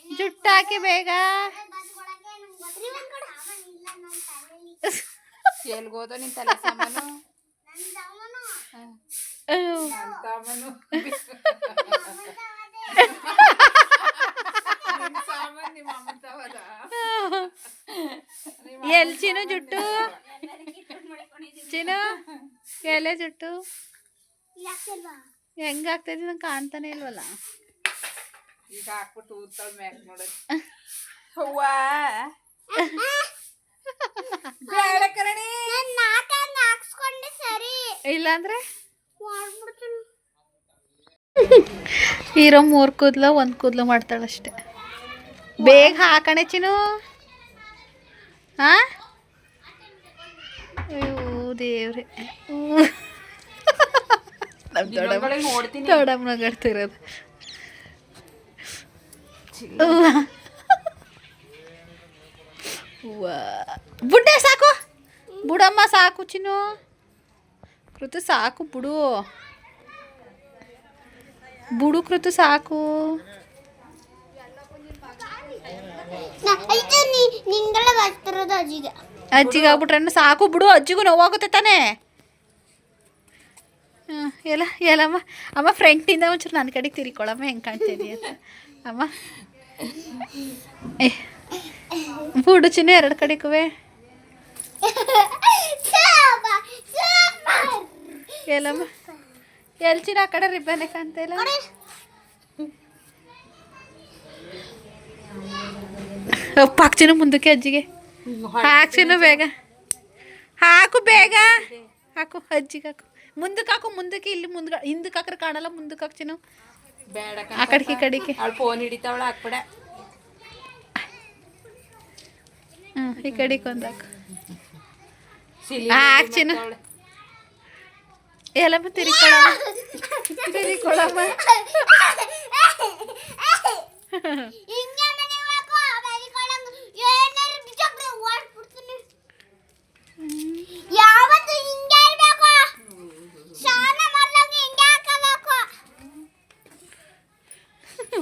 ಜುಟ್ಟು ಹಾಕಿ ಬೇಗ ಎಲ್ಗೋದೋ ನಿನ್ ತಲೆ ಸಾಮಾನು ಅಯ್ಯೋ. ನನ್ ಸಾಮಾನು ನಿನ್ ಸಾಮಾನು ನಿಮ್ಮ ಅಮ್ಮನ್ ತವದ ಎಲ್ ಚಿನ್ನು ಜುಟ್ಟು ಚಿನ್ನು ಎಲೆ ಜುಟ್ಟು ಯಾಕಿಲ್ವಾ ಹೆಂಗಾಗ್ತೈತಿ ನಂಗೆ ಕಾಣ್ತಾನೆ ಇಲ್ವಲ್ಲ ಈಗ ಹಾಕ್ಬಿಟ್ಟು ಊದ್ತಾಳ ಮ್ಯಾಕ್ ನೋಡೋದು ಹೂವ? ಬೇಡ ಕರಣಿ ಇಲ್ಲಾಂದ್ರೆ? ಇರೋ ಮೂರು ಕೂದಲು ಒಂದು ಕೂದಲು ಮಾಡ್ತಾಳಷ್ಟೆ ಬೇಗ ಹಾಕಣೆ ಚಿನ್ನು. ಹಾ ಅಯ್ಯೋ ದೇವ್ರೆ. ಇನ್ನೊಬ್ಬಳಿಗೆ ನೋಡ್ತೀನಿ. ನಗಾಡ್ತಿರೋದು ಬುಡ್ಡೆ ಸಾಕು. ಬುಡಮ್ಮ ಸಾಕು ಚಿನ್ನು. ಕೃತು ಸಾಕು ಬುಡು. ಬುಡು ಕೃತು ಸಾಕು. ಅಜ್ಜಿಗೆ ಆಗ್ಬಿಟ್ರೆ ಸಾಕು ಬಿಡು. ಅಜ್ಜಿಗೂ ನೋವಾಗುತ್ತೆ ತಾನೇ. ಎಲ್ಲ ಎಲ್ಲಮ್ಮ ಅಮ್ಮ ಫ್ರೆಂಟಿಂದ ಒಂಚೂರು ನನ್ನ ಕಡೆಗೆ ತಿರ್ಕೊಳ್ಳಮ್ಮ, ಹೆಂಗೆ ಕಾಣ್ತಾ ಅಂತ ಅಮ್ಮ. ಏ ಚಿನ್ನ ಎರಡು ಸೂಪರ್ ಎಲ್ಲಮ್ಮ. ಎಲ್ಲಿ ಚಿನ್ನ ಆ ಕಡೆ ರಿಬ್ಬನೇ ಕಾಣ್ತಾ ಇಲ್ಲ. ಪಾಕ್ಚಿನ ಮುಂದಕ್ಕೆ ಅಜ್ಜಿಗೆ. ಹಾಕ್ಸಿನ ಬೇಗ. ಹಾಕು ಬೇಗ. ಹಾಕು, ಅಜ್ಜಿಗೆ ಹಾಕು. ಮುಂದಕ್ಕೆ ಹಾಕು, ಮುಂದಕ್ಕೆ ಇಲ್ಲಿ ಮುಂದ್ಗ ಹಿಂದಕ್ಕೆ ಹಾಕ್ರೆ ಕಾಣಲ್ಲ, ಮುಂದಕ್ಕೆ ಹಾಕ್ಚಿನು ಬೇಡ ಆ ಕಡೆಗೆ ಈ ಕಡೆಗೆ ಅವಳು ಫೋನ್ ಹಿಡಿತಾವಳ ಹಾಕ್ಬೇಡ. ಹ್ಞೂ ಈ ಕಡೆಗೆ ಒಂದು ಹಾಕು. ಹಾಕ್ ಚಿನ್ನು. ಎಲ್ಲಮ್ಮ ತಿರ್ಕೊಳ್ಳಮ್ಮ ತಿರ್ಕೊಳ್ಳಮ್ಮ ಹಿಂಗೆ ಮನೆ ಹೋಗು ಬೆಳಿಕೊಳಂಗ ಏನಾರು ಬಿಚ್ಚಕ್ರೆ ಓಡ್ಬಿಡ್ತೀನಿ ಯಾವತ್ತು ಹಿಂಗೆ ಇರ್ಬೇಕು ಸ್ನಾನ ಮಾಡ್ದಂಗೆ ಹಿಂಗೆ ಹಾಕಬೇಕು ಸ್ನಾನ ಮಾಡುವಾಗ ಸ್ನಾನ ಮಾಡೋದು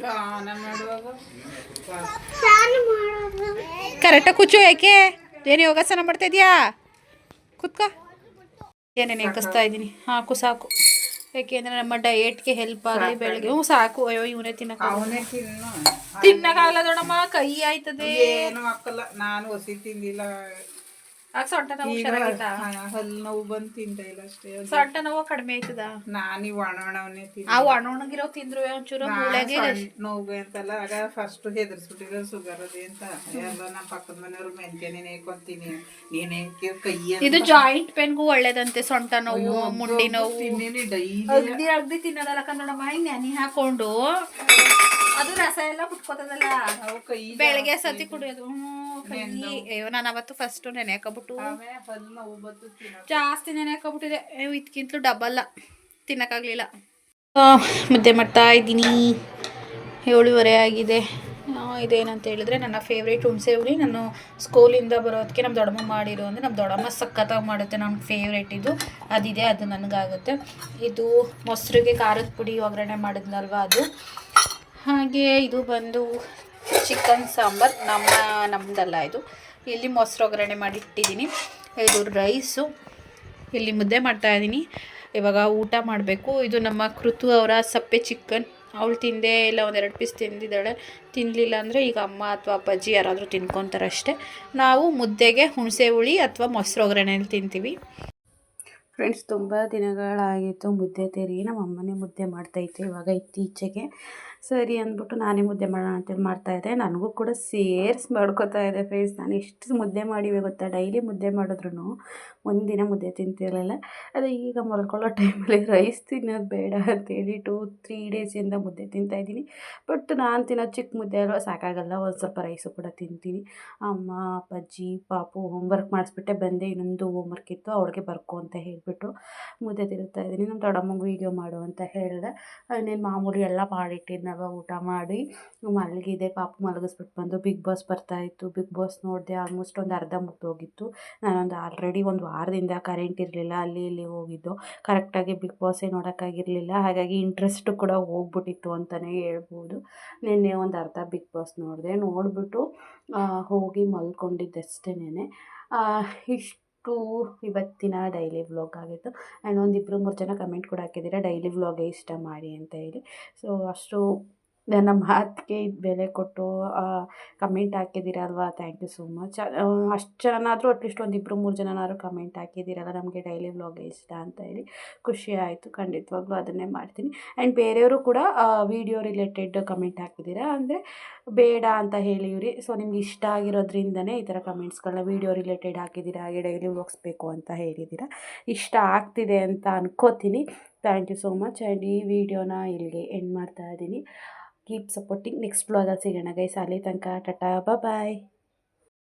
ಕರೆಕ್ಟಾಗಿ ಕುಚ್ಚು ಯಾಕೆ ಏನು ಯೋಗಾಸನ ಮಾಡ್ತಾ ಇದೀಯಾ? ಕುತ್ಕ. ಏನೇನು ಎಕ್ಕಿಸ್ತಾ ಇದ್ದೀನಿ. ಹಾಕು ಸಾಕು. ಯಾಕೆಂದ್ರೆ ನಮ್ಮ ಡಯೇಟ್ಗೆ ಹೆಲ್ಪ್ ಆಗಲಿ ಬೆಳಗ್ಗೆ ಹ್ಞೂ ಸಾಕು. ಅಯ್ಯೋ ಇವನೇ ತಿನ್ನಕ ಅವನೇ ತಿನ್ನು. ತಿನ್ನಕ್ಕಾಗಲ್ಲ ದೊಡ್ಡಮ್ಮ. ಕೈ ಆಯ್ತದೆ. ಏನು ಹಾಕಲ್ಲ. ನಾನು ಹೊಸಿ ತಿಂದಿಲ್ಲ. ಸೊಂಟ ನೋವು ಈಗ ಹುಷಾರಾಗೈತಾ ಹಲ್ಲು ನೋವು ಬಂದು ತಿಂತ ಇಲ್ಲ ಅಷ್ಟೇ. ಸೊಂಟ ನೋವು ಕಡಿಮೆ ಆಯ್ತದ? ನಾನು ಈ ಒಣ ಒಣವನ್ನೇ ತಿಂದ ಆ ಒಣ ಒಣಗಿರೋ ತಿಂದ್ರು ಒಂಚೂರು ಮೂಳೆಗೆ ನೋವು ಅಂತಲ್ಲ ಆಗ ಫಸ್ಟ್ ಹೆದರ್ಸ್ಬಿಟ್ಟಿರೋ ಶುಗರ್ ಅದೇ ಅಂತ ಎಲ್ಲ ನಮ್ಮ ಪಕ್ಕದ ಮನೆಯವ್ರು ಮೆಂತ್ಯನೇ ನೇಕೊಂತೀನಿ ನೀನೇ ಕೈ ಇದು ಜಾಯಿಂಟ್ ಪೇನ್ಗೂ ಒಳ್ಳೇದಂತೆ ಸೊಂಟ ನೋವು ಮುಂಡಿ ನೋವು. ತಿನ್ನೇನಿ ಡೈಲಿ ಅಗ್ದಿ ಅಗ್ದಿ ತಿನ್ನೋದಲ್ಲ ಕನ್ನಡಮ್ಮ ಹಿಂಗ್ ನೆನೆ ಹಾಕೊಂಡು. ಅದು ರಸ ಎಲ್ಲ ಬಿಟ್ಕೋತದಲ್ಲ ಅವು ಕೈ ಬೆಳಗ್ಗೆ ಸತಿ ಕುಡಿಯೋದು. ಹ್ಮ್, ಕೈ ಅಯ್ಯೋ ನಾನು ಅವತ್ತು ಫಸ್ಟ್ ನೆನೆ ಹಾಕಬಿಟ್ಟು ಜಾಸ್ತಿ ನೆನೆ ಹಾಕಬಿಟ್ಟಿದೆ. ಇದಕ್ಕಿಂತಲೂ ಡಬಲ್ಲ ತಿನ್ನೋಕ್ಕಾಗಲಿಲ್ಲ. ಮುದ್ದೆ ಮಾಡ್ತಾ ಇದ್ದೀನಿ. ಏಳುವರೆ ಆಗಿದೆ. ಇದೇನಂತ ಹೇಳಿದ್ರೆ ನನ್ನ ಫೇವ್ರೇಟ್ ಹುಣಸೆ ಹುಳಿ. ನಾನು ಸ್ಕೂಲಿಂದ ಬರೋದಕ್ಕೆ ನಮ್ಮ ದೊಡ್ಡಮ್ಮ ಮಾಡಿರೋ ಅಂದರೆ ನಮ್ಮ ದೊಡ್ಡಮ್ಮ ಸಖತ್ತಾಗಿ ಮಾಡುತ್ತೆ ನನ್ನ ಫೇವ್ರೇಟ್ ಇದು. ಅದಿದೆ ಅದು ನನಗಾಗುತ್ತೆ. ಇದು ಮೊಸರಿಗೆ ಖಾರದ ಪುಡಿ ಒಗ್ಗರಣೆ ಮಾಡಿದ್ನಲ್ವ ಅದು. ಹಾಗೆ ಇದು ಬಂದು ಚಿಕನ್ ಸಾಂಬಾರು, ನಮ್ಮ ನಮ್ಮದಲ್ಲ ಇದು. ಇಲ್ಲಿ ಮೊಸರು ಒಗ್ಗರಣೆ ಮಾಡಿಟ್ಟಿದ್ದೀನಿ ಇದು ರೈಸು. ಇಲ್ಲಿ ಮುದ್ದೆ ಮಾಡ್ತಾ ಇದ್ದೀನಿ. ಇವಾಗ ಊಟ ಮಾಡಬೇಕು. ಇದು ನಮ್ಮ ಕೃತು ಅವರ ಸಪ್ಪೆ ಚಿಕನ್. ಅವಳು ತಿಂದೇ ಇಲ್ಲ ಒಂದೆರಡು ಪೀಸ್ ತಿಂದಿದ್ದಾಳೆ. ತಿನ್ನಲಿಲ್ಲ ಅಂದರೆ ಈಗ ಅಮ್ಮ ಅಥವಾ ಅಪ್ಪಾಜಿ ಯಾರಾದರೂ ತಿನ್ಕೊತಾರಷ್ಟೇ. ನಾವು ಮುದ್ದೆಗೆ ಹುಣಸೆ ಹುಳಿ ಅಥವಾ ಮೊಸರು ಒಗ್ಗರಣೆಯಲ್ಲಿ ತಿಂತೀವಿ. ಫ್ರೆಂಡ್ಸ್ ತುಂಬ ದಿನಗಳಾಗಿತ್ತು ಮುದ್ದೆ ತೆರಿ ನಮ್ಮ ಅಮ್ಮನೇ ಮುದ್ದೆ ಮಾಡ್ತಾಯಿತ್ತು ಇವಾಗ ಇತ್ತೀಚೆಗೆ. ಸರಿ ಅಂದ್ಬಿಟ್ಟು ನಾನೇ ಮುದ್ದೆ ಮಾಡೋಣ ಅಂತೇಳಿ ಮಾಡ್ತಾಯಿದ್ದೆ ನನಗೂ ಕೂಡ ಸೇರ್ಸ್ ಮಾಡ್ಕೋತಾ ಇದೆ ಫ್ರೆಂಡ್ಸ್ ನಾನು ಎಷ್ಟು ಮುದ್ದೆ ಮಾಡಿವೆ ಗೊತ್ತಾ? ಡೈಲಿ ಮುದ್ದೆ ಮಾಡಿದ್ರು ಒಂದಿನ ಮುದ್ದೆ ತಿಂತಿರಲಿಲ್ಲ. ಅದೇ ಈಗ ಮಲ್ಕೊಳ್ಳೋ ಟೈಮಲ್ಲಿ ರೈಸ್ ತಿನ್ನೋದು ಬೇಡ ಅಂತೇಳಿ ಟೂ ತ್ರೀ ಡೇಸಿಂದ ಮುದ್ದೆ ತಿಂತಾಯಿದ್ದೀನಿ ಬಟ್ ನಾನು ತಿನ್ನೋ ಚಿಕ್ಕ ಮುದ್ದೆ ಅಲ್ವ, ಸಾಕಾಗಲ್ಲ. ಒಂದು ಸ್ವಲ್ಪ ರೈಸು ಕೂಡ ತಿಂತೀನಿ. ಅಮ್ಮ, ಅಪ್ಪಾಜಿ, ಪಾಪು ಹೋಮ್ವರ್ಕ್ ಮಾಡಿಸ್ಬಿಟ್ಟೆ. ಬಂದೆ, ಇನ್ನೊಂದು ಹೋಮ್ವರ್ಕ್ ಇತ್ತು. ಅವಳಿಗೆ ಬರ್ಕೊ ಅಂತ ಹೇಳಿಬಿಟ್ಟು ಮುದ್ದೆ ತಿರುಗ್ತಾ ಇದ್ದೀನಿ. ನಮ್ಮ ದೊಡ್ಡಮ್ಮಂಗೆ ವೀಡಿಯೋ ಮಾಡು ಅಂತ ಹೇಳಿದೆ. ಇನ್ನೇನು ಮಾಮೂಲಿ ಎಲ್ಲ ಮಾಡಿಟ್ಟಿದ್ನಲ್ವ ಊಟ ಮಾಡಿ ಮಲಗಿದೆ. ಪಾಪ ಮಲಗಿಸ್ಬಿಟ್ಟು ಬಂದು ಬಿಗ್ ಬಾಸ್ ಬರ್ತಾಯಿತ್ತು ಬಿಗ್ ಬಾಸ್ ನೋಡಿದೆ ಆಲ್ಮೋಸ್ಟ್ ಒಂದು ಅರ್ಧ ಮುಗ್ದೋಗಿತ್ತು ನಾನೊಂದು ಆಲ್ರೆಡಿ ಒಂದು ವಾರದಿಂದ ಕರೆಂಟ್ ಇರಲಿಲ್ಲ. ಅಲ್ಲಿ ಇಲ್ಲಿ ಹೋಗಿದ್ದು. ಕರೆಕ್ಟಾಗಿ ಬಿಗ್ ಬಾಸೇ ನೋಡೋಕ್ಕಾಗಿರಲಿಲ್ಲ. ಹಾಗಾಗಿ ಇಂಟ್ರೆಸ್ಟು ಕೂಡ ಹೋಗ್ಬಿಟ್ಟಿತ್ತು ಅಂತಲೇ ಹೇಳ್ಬೋದು. ನಿನ್ನೆ ಒಂದು ಅರ್ಧ ಬಿಗ್ ಬಾಸ್ ನೋಡಿದೆ. ನೋಡಿಬಿಟ್ಟು ಹೋಗಿ ಮಲ್ಕೊಂಡಿದ್ದಷ್ಟೇನೆ ಇಷ್ಟು ಇವತ್ತಿನ ಡೈಲಿ ವ್ಲಾಗ್ ಆಗಿತ್ತು. ಆ್ಯಂಡ್ ಒಂದು ಇಬ್ಬರು ಮೂರು ಜನ ಕಮೆಂಟ್ ಕೂಡ ಹಾಕಿದ್ದೀರಾ ಡೈಲಿ ವ್ಲಾಗೇ ಇಷ್ಟ ಮಾಡಿ ಅಂತ ಹೇಳಿ. ಸೊ ಅಷ್ಟು ನನ್ನ ಮಾತಿಗೆ ಇದು ಬೆಲೆ ಕೊಟ್ಟು ಕಮೆಂಟ್ ಹಾಕಿದ್ದೀರಲ್ವಾ? ಥ್ಯಾಂಕ್ ಯು ಸೋ ಮಚ್ ಅಷ್ಟು ಜನನಾದರೂ ಅಟ್ಲೀಸ್ಟ್ ಒಂದು ಇಬ್ಬರು ಮೂರು ಜನನಾದರೂ ಕಮೆಂಟ್ ಹಾಕಿದ್ದೀರಲ್ಲ ನಮಗೆ ಡೈಲಿ ವ್ಲಾಗ್ ಇಷ್ಟ ಅಂತ ಹೇಳಿ. ಖುಷಿ ಆಯಿತು, ಖಂಡಿತವಾಗ್ಲೂ ಅದನ್ನೇ ಮಾಡ್ತೀನಿ. ಆ್ಯಂಡ್ ಬೇರೆಯವರು ಕೂಡ ವಿಡಿಯೋ ರಿಲೇಟೆಡ್ ಕಮೆಂಟ್ ಹಾಕಿದ್ದೀರಾ? ಅಂದರೆ ಬೇಡ ಅಂತ ಹೇಳಿವ್ರಿ ಸೊ ನಿಮ್ಗೆ ಇಷ್ಟ ಆಗಿರೋದ್ರಿಂದನೇ ಈ ಥರ ಕಮೆಂಟ್ಸ್ಗಳನ್ನ ವೀಡಿಯೋ ರಿಲೇಟೆಡ್ ಹಾಕಿದ್ದೀರಾ? ಹಾಗೆ ಡೈಲಿ ವ್ಲಾಗ್ಸ್ ಬೇಕು ಅಂತ ಹೇಳಿದ್ದೀರಾ? ಇಷ್ಟ ಆಗ್ತಿದೆ ಅಂತ ಅನ್ಕೋತೀನಿ. Thank you so much and ಈ ವಿಡಿಯೋನ ಇಲ್ಲಿಗೆ ಎಂಡ್ ಮಾಡ್ತಾ ಇದ್ದೀನಿ. ಕೀಪ್ ಸಪೋರ್ಟಿಂಗ್ ನೆಕ್ಸ್ಟ್ ಬ್ಲಾಗಲ್ಲಿ ಸಿಗೋಣ ಗೈಸ್ ಅಲ್ಲಿ ತನಕ ಟಟಾ ಬಾಯ್